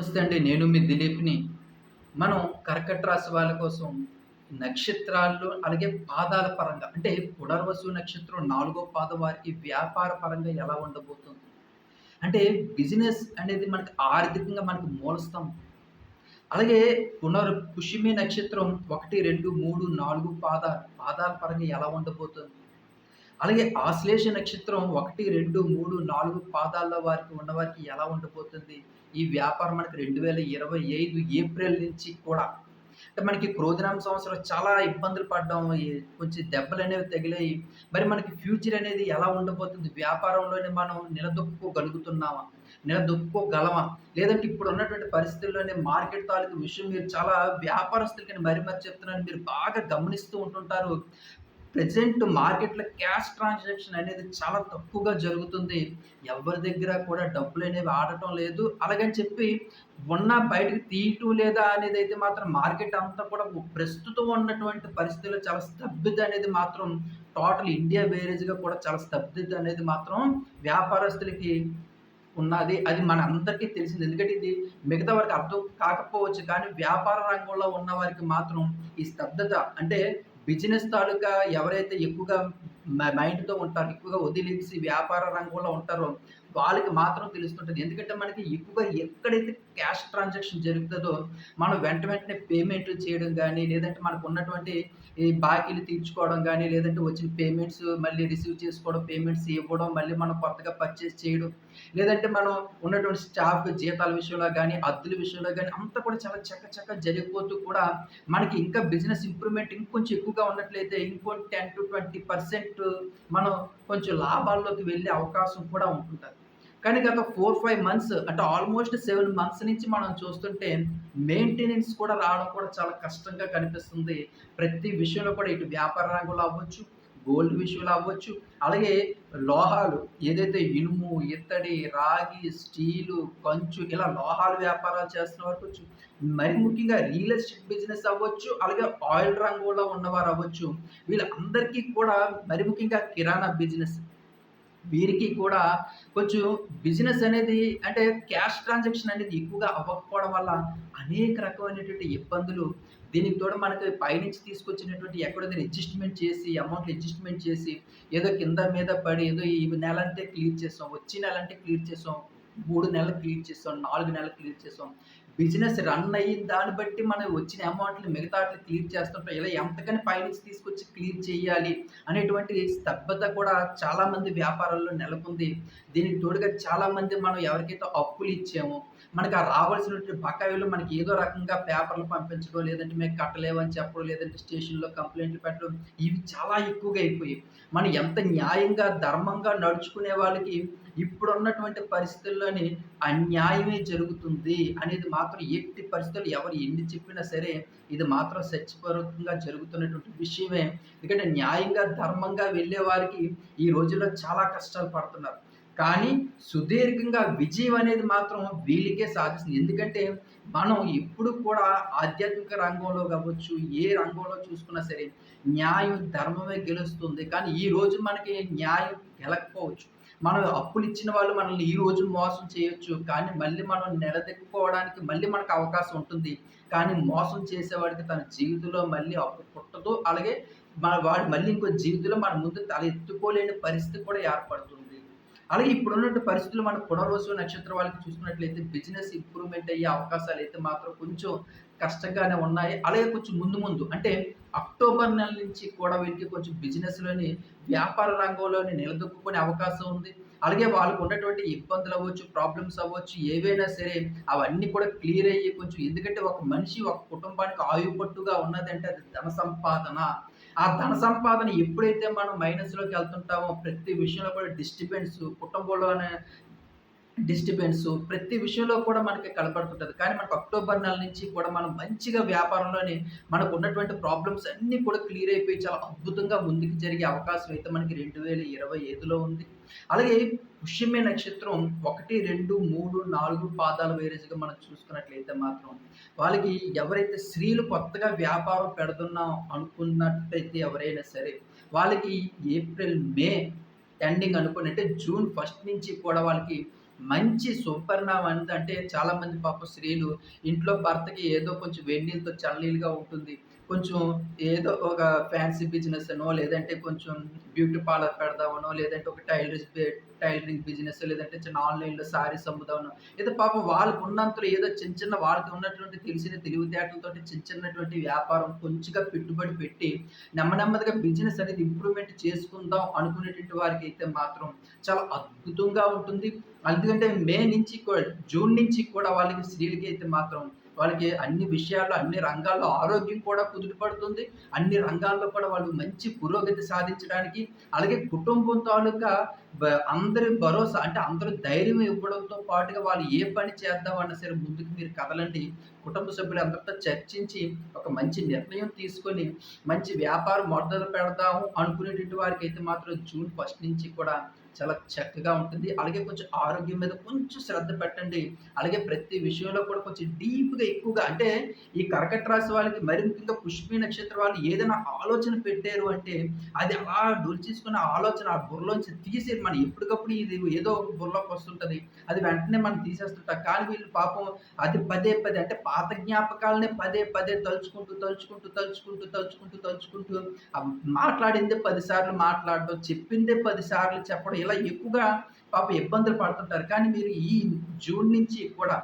నమస్తే అండి నేను మీ దిలీప్ని. మనం కర్కట రాశి వాళ్ళ కోసం నక్షత్రాల్లో అలాగే పాదాల పరంగా అంటే పునర్వసు నక్షత్రం నాలుగో పాద వారికి వ్యాపార పరంగా ఎలా ఉండబోతుంది? అంటే బిజినెస్ అనేది మనకి ఆర్థికంగా మనకు మూలస్తంభం అలాగే పునర్ పుష్యమి నక్షత్రం ఒకటి రెండు మూడు నాలుగు పాదాలు పాదాల పరంగా ఎలా ఉండబోతుంది? అలాగే ఆశ్లేష నక్షత్రం ఒకటి రెండు మూడు నాలుగు పాదాల్లో వారికి ఉన్నవారికి ఎలా ఉండబోతుంది ఈ వ్యాపారం మనకి రెండు వేల ఇరవై ఐదు ఏప్రిల్ నుంచి కూడా. అంటే మనకి క్రోధనామ సంవత్సరం చాలా ఇబ్బందులు పడ్డాం. కొంచెం దెబ్బలు అనేవి తగిలాయి. మరి మనకి ఫ్యూచర్ అనేది ఎలా ఉండబోతుంది వ్యాపారంలోనే మనం నిలదొక్కుకోగలుగుతున్నామా? నిలదొక్కుకోగలమా? లేదంటే ఇప్పుడు ఉన్నటువంటి పరిస్థితుల్లోనే మార్కెట్ తాలూకు విషయం మీరు చాలా వ్యాపారస్తులకి మరి మరి చెప్తున్నాను మీరు బాగా గమనిస్తూ ఉంటుంటారు. ప్రెజెంట్ మార్కెట్లో క్యాష్ ట్రాన్సాక్షన్ అనేది చాలా తక్కువగా జరుగుతుంది. ఎవరి దగ్గర కూడా డబ్బులు అనేవి ఆడటం లేదు. అలాగని చెప్పి ఉన్న బయటకు తీయటం లేదా అనేది అయితే మాత్రం మార్కెట్ అంతా కూడా ప్రస్తుతం ఉన్నటువంటి పరిస్థితుల్లో చాలా స్తబ్దత అనేది మాత్రం టోటల్ ఇండియా వేరేజ్గా కూడా చాలా స్తబ్దత అనేది మాత్రం వ్యాపారస్తులకి ఉన్నది. అది మన అందరికీ తెలిసింది. ఎందుకంటే ఇది మిగతా వారికి అర్థం కాకపోవచ్చు కానీ వ్యాపార రంగంలో ఉన్న వారికి మాత్రం ఈ స్తబ్దత అంటే బిజినెస్ తాలూకా ఎవరైతే ఎక్కువగా మైండ్తో ఉంటారో ఎక్కువగా వదిలేసి వ్యాపార రంగంలో ఉంటారో వాళ్ళకి మాత్రం తెలుస్తుంటుంది. ఎందుకంటే మనకి ఎక్కువగా ఎక్కడైతే క్యాష్ ట్రాన్సాక్షన్ జరుగుతుందో మనం వెంట వెంటనే పేమెంట్ చేయడం కానీ లేదంటే మనకు ఉన్నటువంటి ఈ బాకీలు తీర్చుకోవడం కానీ లేదంటే వచ్చిన పేమెంట్స్ మళ్ళీ రిసీవ్ చేసుకోవడం పేమెంట్స్ ఇవ్వడం మళ్ళీ మనం కొత్తగా పర్చేస్ చేయడం లేదంటే మనం ఉన్నటువంటి స్టాఫ్ జీతాల విషయంలో కానీ అద్దుల విషయంలో కానీ అంతా కూడా చాలా చక్క చక్క జరిగిపోతూ కూడా మనకి ఇంకా బిజినెస్ ఇంప్రూవ్మెంట్ ఇంకొంచెం ఎక్కువగా ఉన్నట్లయితే ఇంకో టెన్ టు ట్వంటీ పర్సెంట్ మనం కొంచెం లాభాల్లోకి వెళ్ళే అవకాశం కూడా ఉంటుంది కానీ గత ఫోర్ ఫైవ్ మంత్స్ అంటే ఆల్మోస్ట్ సెవెన్ మంత్స్ నుంచి మనం చూస్తుంటే మెయింటెనెన్స్ కూడా రావడం కూడా చాలా కష్టంగా కనిపిస్తుంది. ప్రతి విషయంలో కూడా ఇటు వ్యాపార రంగంలో అవ్వచ్చు గోల్డ్ విషయంలో అవ్వచ్చు అలాగే లోహాలు ఏదైతే ఇనుము ఇత్తడి రాగి స్టీలు కంచు ఇలా లోహాలు వ్యాపారాలు చేస్తున్న వారు మరి ముఖ్యంగా రియల్ ఎస్టేట్ బిజినెస్ అవ్వచ్చు అలాగే ఆయిల్ రంగంలో ఉన్నవారు అవ్వచ్చు వీళ్ళందరికీ కూడా మరి ముఖ్యంగా కిరాణా బిజినెస్ వీరికి కూడా కొంచెం బిజినెస్ అనేది అంటే క్యాష్ ట్రాన్సాక్షన్ అనేది ఎక్కువగా అవ్వకపోవడం వల్ల అనేక రకమైనటువంటి ఇబ్బందులు దీనికి తోడు మనకి పైనుంచి తీసుకొచ్చినటువంటి ఎక్కడైతే అడ్జస్ట్మెంట్ చేసి అమౌంట్ అడ్జస్ట్మెంట్ చేసి ఏదో కింద మీద పడి ఏదో ఈ నెల అంటే క్లియర్ చేస్తాం వచ్చే నెల అంటే క్లియర్ చేసాం మూడు నెలలు క్లియర్ చేస్తాం నాలుగు నెలలు క్లియర్ చేసాం బిజినెస్ రన్ అయ్యిన దాన్ని బట్టి మనం వచ్చిన అమౌంట్ని మిగతా క్లియర్ చేస్తుంటాం ఇలా ఎంతకని పైనుంచి తీసుకొచ్చి క్లియర్ చేయాలి అనేటువంటి స్తబ్దత కూడా చాలామంది వ్యాపారాల్లో నెలకొంది. దీనికి తోడుగా చాలామంది మనం ఎవరికైతే అప్పులు ఇచ్చామో మనకు ఆ రావాల్సినటువంటి బకాయిలు మనకి ఏదో రకంగా పేపర్లు పంపించడం లేదంటే మేము కట్టలేవని చెప్పడం లేదంటే స్టేషన్లో కంప్లైంట్లు పెట్టడం ఇవి చాలా ఎక్కువగా అయిపోయి మనం ఎంత న్యాయంగా ధర్మంగా నడుచుకునే వాళ్ళకి ఇప్పుడు ఉన్నటువంటి పరిస్థితుల్లోని అన్యాయమే జరుగుతుంది అనేది మాత్రం ఎట్టి పరిస్థితులు ఎవరు ఎన్ని చెప్పినా సరే ఇది మాత్రం సత్యపూర్వకంగా జరుగుతున్నటువంటి విషయమే. ఎందుకంటే న్యాయంగా ధర్మంగా వెళ్ళే వారికి ఈ రోజుల్లో చాలా కష్టాలు పడుతున్నారు. కానీ సుదీర్ఘంగా విజయం అనేది మాత్రం వీళ్ళకే సాధిస్తుంది. ఎందుకంటే మనం ఎప్పుడు కూడా ఆధ్యాత్మిక రంగంలో కావచ్చు ఏ రంగంలో చూసుకున్నా సరే న్యాయం ధర్మమే గెలుస్తుంది. కానీ ఈ రోజు మనకి న్యాయం గెలకపోవచ్చు. మనం అప్పులు ఇచ్చిన వాళ్ళు మనల్ని ఈ రోజు మోసం చేయొచ్చు. కానీ మళ్ళీ మనం నిలదెక్కుకోవడానికి మళ్ళీ మనకు అవకాశం ఉంటుంది. కానీ మోసం చేసేవాడికి తన జీవితంలో మళ్ళీ అప్పు పుట్టదు. అలాగే మన వాడు మళ్ళీ ఇంకో జీవితంలో మన ముందు తల ఎత్తుకోలేని పరిస్థితి కూడా ఏర్పడుతుంది. అలాగే ఇప్పుడున్నటువంటి పరిస్థితులు మన పునర్వసు నక్షత్రం వాళ్ళకి చూసుకున్నట్లయితే బిజినెస్ ఇంప్రూవ్మెంట్ అయ్యే అవకాశాలు అయితే మాత్రం కొంచెం కష్టంగానే ఉన్నాయి. అలాగే కొంచెం ముందు ముందు అంటే అక్టోబర్ నెల నుంచి కూడా వీళ్ళకి కొంచెం బిజినెస్లోని వ్యాపార రంగంలోని నిలదొక్కునే అవకాశం ఉంది. అలాగే వాళ్ళకు ఉన్నటువంటి ఇబ్బందులు అవ్వచ్చు ప్రాబ్లమ్స్ అవ్వచ్చు ఏవైనా సరే అవన్నీ కూడా క్లియర్ అయ్యి కొంచెం ఎందుకంటే ఒక మనిషి ఒక కుటుంబానికి ఆయుపట్టుగా ఉన్నదంటే అది ధన సంపాదన. ఆ ధన సంపాదన ఎప్పుడైతే మనం మైనస్లోకి వెళ్తుంటామో ప్రతి విషయంలో కూడా డిస్టర్బెన్స్ కుటుంబంలోనే డిస్టర్బెన్స్ ప్రతి విషయంలో కూడా మనకి కనపడుతుంటుంది. కానీ మనకు అక్టోబర్ నెల నుంచి కూడా మనం మంచిగా వ్యాపారంలోనే మనకు ఉన్నటువంటి ప్రాబ్లమ్స్ అన్నీ కూడా క్లియర్ అయిపోయి చాలా అద్భుతంగా ముందుకు జరిగే అవకాశం అయితే మనకి రెండు వేల ఇరవై ఐదులో ఉంది. అలాగే పుష్యమే నక్షత్రం ఒకటి రెండు మూడు నాలుగు పాదాల వేరేజ్గా మనం చూసుకున్నట్లయితే మాత్రం వాళ్ళకి ఎవరైతే స్త్రీలు కొత్తగా వ్యాపారం పెడుతున్నాం అనుకున్నట్టయితే ఎవరైనా సరే వాళ్ళకి ఏప్రిల్ మే ఎండింగ్ అనుకుని అంటే జూన్ ఫస్ట్ నుంచి కూడా వాళ్ళకి మంచి సుపరిణామం అంటే చాలామంది పాప స్త్రీలు ఇంట్లో భర్తకి ఏదో కొంచెం వేడి నీళ్ళతో చల్లనీళ్ళుగా ఉంటుంది. కొంచెం ఏదో ఒక ఫ్యాన్సీ బిజినెస్ అనో, లేదంటే కొంచెం బ్యూటీ పార్లర్ పెడదామనో, లేదంటే ఒక టైలరింగ్ టైలరింగ్ బిజినెస్ లేదంటే చిన్న ఆన్‌లైన్‌లో శారీస్ అమ్ముదామనో, ఏదో పాపం వాళ్ళకు ఉన్నంతలో ఏదో చిన్న చిన్న వాళ్ళకి ఉన్నటువంటి తెలిసిన తెలివితేటలతో చిన్న చిన్నటువంటి వ్యాపారం కొంచెంగా పెట్టుబడి పెట్టి నెమ్మ నెమ్మదిగా బిజినెస్ అనేది ఇంప్రూవ్‌మెంట్ చేసుకుందాం అనుకునేటువంటి వారికైతే మాత్రం చాలా అద్భుతంగా ఉంటుంది. ఎందుకంటే మే నుంచి కూడా జూన్ నుంచి కూడా వాళ్ళకి స్త్రీలకి అయితే మాత్రం వాళ్ళకి అన్ని విషయాల్లో, అన్ని రంగాల్లో ఆరోగ్యం కూడా కుదుటపడుతుంది. అన్ని రంగాల్లో కూడా వాళ్ళు మంచి పురోగతి సాధించడానికి, అలాగే కుటుంబం తాలూకా అందరి భరోసా అంటే అందరూ ధైర్యం ఇవ్వడంతో పాటుగా వాళ్ళు ఏ పని చేద్దామన్నా సరే ముందుకు మీరు కదలండి. కుటుంబ సభ్యులు అందరితో చర్చించి ఒక మంచి నిర్ణయం తీసుకొని, మంచి వ్యాపారం మొదలు పెడదాము అనుకునేటువంటి అయితే మాత్రం జూన్ ఫస్ట్ నుంచి కూడా చాలా చక్కగా ఉంటుంది. అలాగే కొంచెం ఆరోగ్యం మీద కొంచెం శ్రద్ధ పెట్టండి. అలాగే ప్రతి విషయంలో కూడా కొంచెం డీప్‌గా ఎక్కువగా అంటే ఈ కర్కట రాశి వాళ్ళకి మరి ముఖ్యంగా పుష్పి నక్షత్రం వాళ్ళు ఏదైనా ఆలోచన పెట్టారు అంటే అది అలా డొలిచేసుకున్న ఆలోచన ఆ బుర్రలోంచి తీసి మనం ఎప్పటికప్పుడు ఇది ఏదో ఒక బుర్రలోకి వస్తుంటది. అది వెంటనే మనం తీసేస్తుంటాం. కానీ వీళ్ళు పాపం అది పదే పదే అంటే పాత జ్ఞాపకాలనే పదే పదే తలుచుకుంటూ, తలుచుకుంటూ, తలుచుకుంటూ, తలుచుకుంటూ, తలుచుకుంటూ మాట్లాడిందే 10 సార్లు మాట్లాడడం, చెప్పిందే పదిసార్లు చెప్పడం ఇలా ఎక్కువగా పాపం ఇబ్బందులు పడుతుంటారు. కానీ మీరు ఈ జూన్ నుంచి కూడా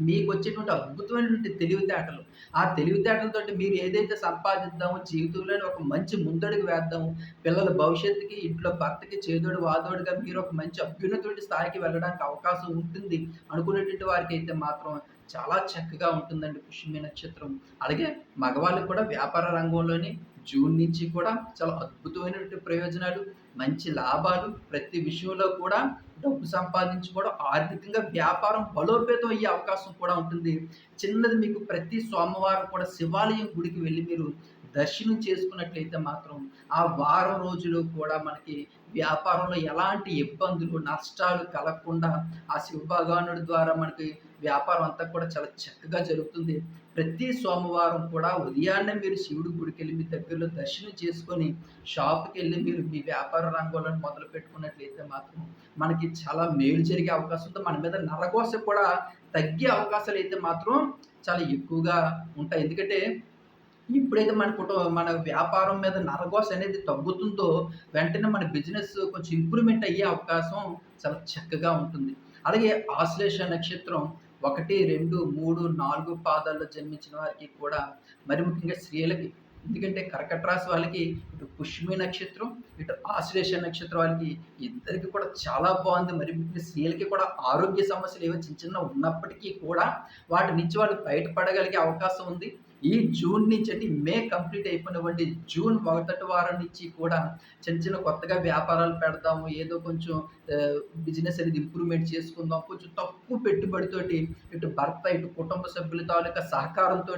మీకు వచ్చేటువంటి అద్భుతమైనటువంటి తెలివితేటలు, ఆ తెలివితేటలతో మీరు ఏదైతే సంపాదిద్దామో జీవితంలోని ఒక మంచి ముందడుగు వేద్దాము. పిల్లల భవిష్యత్తుకి, ఇంట్లో భర్తకి చేదోడు వాదోడుగా మీరు ఒక మంచి అభ్యున్నతమైన స్థాయికి వెళ్ళడానికి అవకాశం ఉంటుంది అనుకునేటువంటి వారికైతే మాత్రం చాలా చక్కగా ఉంటుందండి పుష్యమి నక్షత్రం. అలాగే మగవాళ్ళకి కూడా వ్యాపార రంగంలోని జూన్ నుంచి కూడా చాలా అద్భుతమైనటువంటి ప్రయోజనాలు, మంచి లాభాలు, ప్రతి విషయంలో కూడా డబ్బు సంపాదించుకోవడం, ఆర్థికంగా వ్యాపారం బలోపేతం అయ్యే అవకాశం కూడా ఉంటుంది. చిన్నది మీకు ప్రతి సోమవారం కూడా శివాలయం గుడికి వెళ్ళి మీరు దర్శనం చేసుకున్నట్లయితే మాత్రం ఆ వారం రోజులు కూడా మనకి వ్యాపారంలో ఎలాంటి ఇబ్బందులు, నష్టాలు కలగకుండా ఆ శివ భగవానుడి ద్వారా మనకి వ్యాపారం అంతా కూడా చాలా చక్కగా జరుగుతుంది. ప్రతి సోమవారం కూడా ఉదయాన్నే మీరు శివుడి గుడికెళ్ళి మీ దగ్గరలో దర్శనం చేసుకొని, షాప్‌కెళ్ళి మీరు మీ వ్యాపార రంగంలో మొదలుపెట్టుకున్నట్లయితే మాత్రం మనకి చాలా మేలు జరిగే అవకాశం ఉంది. మన మీద నరఘోష కూడా తగ్గే అవకాశాలు అయితే మాత్రం చాలా ఎక్కువగా ఉంటాయి. ఎందుకంటే ఎప్పుడైతే మన కుటుంబ మన వ్యాపారం మీద నరగోస అనేది తగ్గుతుందో, వెంటనే మన బిజినెస్ కొంచెం ఇంప్రూవ్‌మెంట్ అయ్యే అవకాశం చాలా చక్కగా ఉంటుంది. అలాగే ఆశ్లేష నక్షత్రం 1, 2, 3, 4 పాదాల్లో జన్మించిన వారికి కూడా మరి ముఖ్యంగా స్త్రీలకి ఎందుకంటే కర్కట రాశి వాళ్ళకి ఇటు పుష్మి నక్షత్రం, ఇటు ఆశ్లేష నక్షత్రం వాళ్ళకి ఇద్దరికి కూడా చాలా బాగుంది మరి ముఖ్యంగా స్త్రీలకి కూడా ఆరోగ్య సమస్యలు ఏవో చిన్న చిన్న ఉన్నప్పటికీ కూడా వాటి నుంచి వాళ్ళు బయటపడగలిగే అవకాశం ఉంది. ఈ జూన్ నుంచి అంటే మే కంప్లీట్ అయిపోనివ్వండి. జూన్ మొదటి వారం నుంచి కూడా చిన్న చిన్న కొత్తగా వ్యాపారాలు పెడదాము. ఏదో కొంచెం బిజినెస్ అనేది ఇంప్రూవ్‌మెంట్ చేసుకుందాం. కొంచెం తక్కువ పెట్టుబడితోటి ఇటు భర్త, ఇటు కుటుంబ సభ్యుల తాలూకా సహకారంతో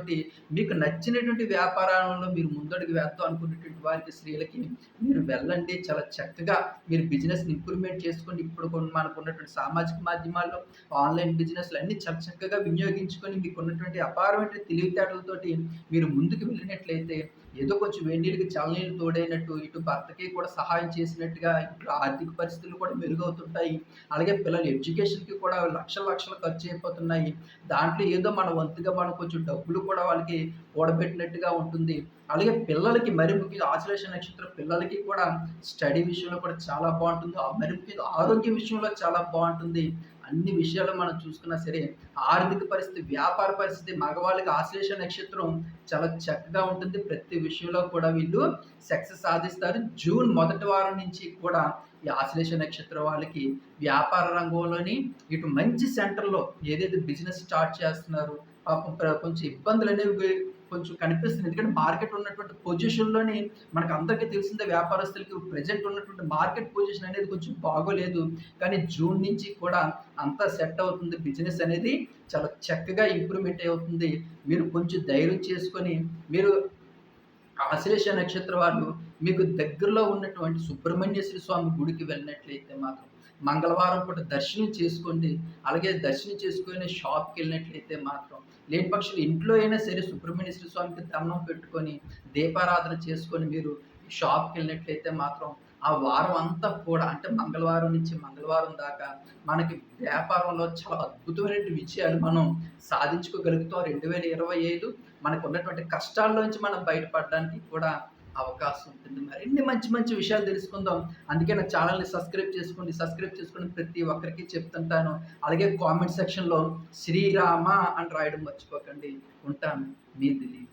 మీకు నచ్చినటువంటి వ్యాపారాలలో మీరు ముందడుగు వేద్దాం అనుకునేటువంటి వారికి స్త్రీలకి మీరు వెళ్ళండి. చాలా చక్కగా మీరు బిజినెస్ ఇంప్రూవ్‌మెంట్ చేసుకొని ఇప్పుడు మనకు మనకున్నటువంటి సామాజిక మాధ్యమాల్లో ఆన్‌లైన్ బిజినెస్‌లు అన్నీ చాలా చక్కగా వినియోగించుకొని మీకున్నటువంటి అపారమైన తెలివితేటలతోటి మీరు ముందుకు వెళ్ళినట్లయితే ఏదో కొంచెం వేడి నీళ్ళకి చల్లనీళ్ళు తోడైనట్టు ఇటు భర్తకి కూడా సహాయం చేసినట్టుగా ఇటు ఆర్థిక పరిస్థితులు కూడా మెరుగవుతుంటాయి. అలాగే పిల్లల ఎడ్యుకేషన్‌కి కూడా లక్షల లక్షలు ఖర్చు అయిపోతున్నాయి దాంట్లో ఏదో మన వంతుగా మనం కొంచెం డబ్బులు కూడా వాళ్ళకి కూడబెట్టినట్టుగా ఉంటుంది. అలాగే పిల్లలకి మరి ముఖ్యంగా ఆశ్లేష నక్షత్రం పిల్లలకి కూడా స్టడీ విషయంలో కూడా చాలా బాగుంటుంది మరి ముఖ్యంగా ఆరోగ్య విషయంలో చాలా బాగుంటుంది అన్ని విషయాలు మనం చూసుకున్నా సరే ఆర్థిక పరిస్థితి, వ్యాపార పరిస్థితి మగవాళ్ళకి ఆశ్లేష నక్షత్రం చాలా చక్కగా ఉంటుంది. ప్రతి విషయంలో కూడా వీళ్ళు సక్సెస్ సాధిస్తారు. జూన్ మొదటి వారం నుంచి కూడా ఈ ఆశ్లేష నక్షత్రం వాళ్ళకి వ్యాపార రంగంలోని ఇటు మంచి సెంటర్‌లో ఏదైతే బిజినెస్ స్టార్ట్ చేస్తున్నారో పాపం కొంచెం ఇబ్బందులు అనేవి కొంచెం కనిపిస్తుంది. ఎందుకంటే మార్కెట్ ఉన్నటువంటి పొజిషన్‌లోని మనకు అందరికీ తెలిసిందే వ్యాపారస్తులకి ప్రెజెంట్ ఉన్నటువంటి మార్కెట్ పొజిషన్ అనేది కొంచెం బాగోలేదు. కానీ జూన్ నుంచి కూడా అంతా సెట్ అవుతుంది. బిజినెస్ అనేది చాలా చక్కగా ఇంప్రూవ్‌మెంట్ అవుతుంది. మీరు కొంచెం ధైర్యం చేసుకొని మీరు ఆశ్లేష నక్షత్ర వాళ్ళు మీకు దగ్గరలో ఉన్నటువంటి సుబ్రహ్మణ్యేశ్వర స్వామి గుడికి వెళ్ళినట్లయితే మాత్రం మంగళవారం పూట దర్శనం చేసుకోండి. అలాగే దర్శనం చేసుకొని షాప్‌కెళ్ళినట్లయితే మాత్రం లేని పక్షులు ఇంట్లో అయినా సరే సుబ్రహ్మణ్యేశ్వర స్వామికి దండం పెట్టుకొని, దీపారాధన చేసుకొని మీరు షాప్కి వెళ్ళినట్లయితే మాత్రం ఆ వారం అంతా కూడా అంటే మంగళవారం నుంచి మంగళవారం దాకా మనకి వ్యాపారంలో చాలా అద్భుతమైన విజయాలు మనం సాధించుకోగలుగుతాం రెండు వేల ఇరవై ఐదు మనకు ఉన్నటువంటి కష్టాల్లోంచి మనం బయటపడడానికి కూడా అవకాశం ఉంటుంది. మరిన్ని మంచి మంచి విషయాలు తెలుసుకుందాం. అందుకే నా ఛానల్ని సబ్స్క్రైబ్ చేసుకోండి సబ్స్క్రైబ్ చేసుకుని ప్రతి ఒక్కరికి చెప్తుంటాను. అలాగే కామెంట్ సెక్షన్లో శ్రీరామ అని రాయడం మర్చిపోకండి. ఉంటాను. మీ దిలీప్.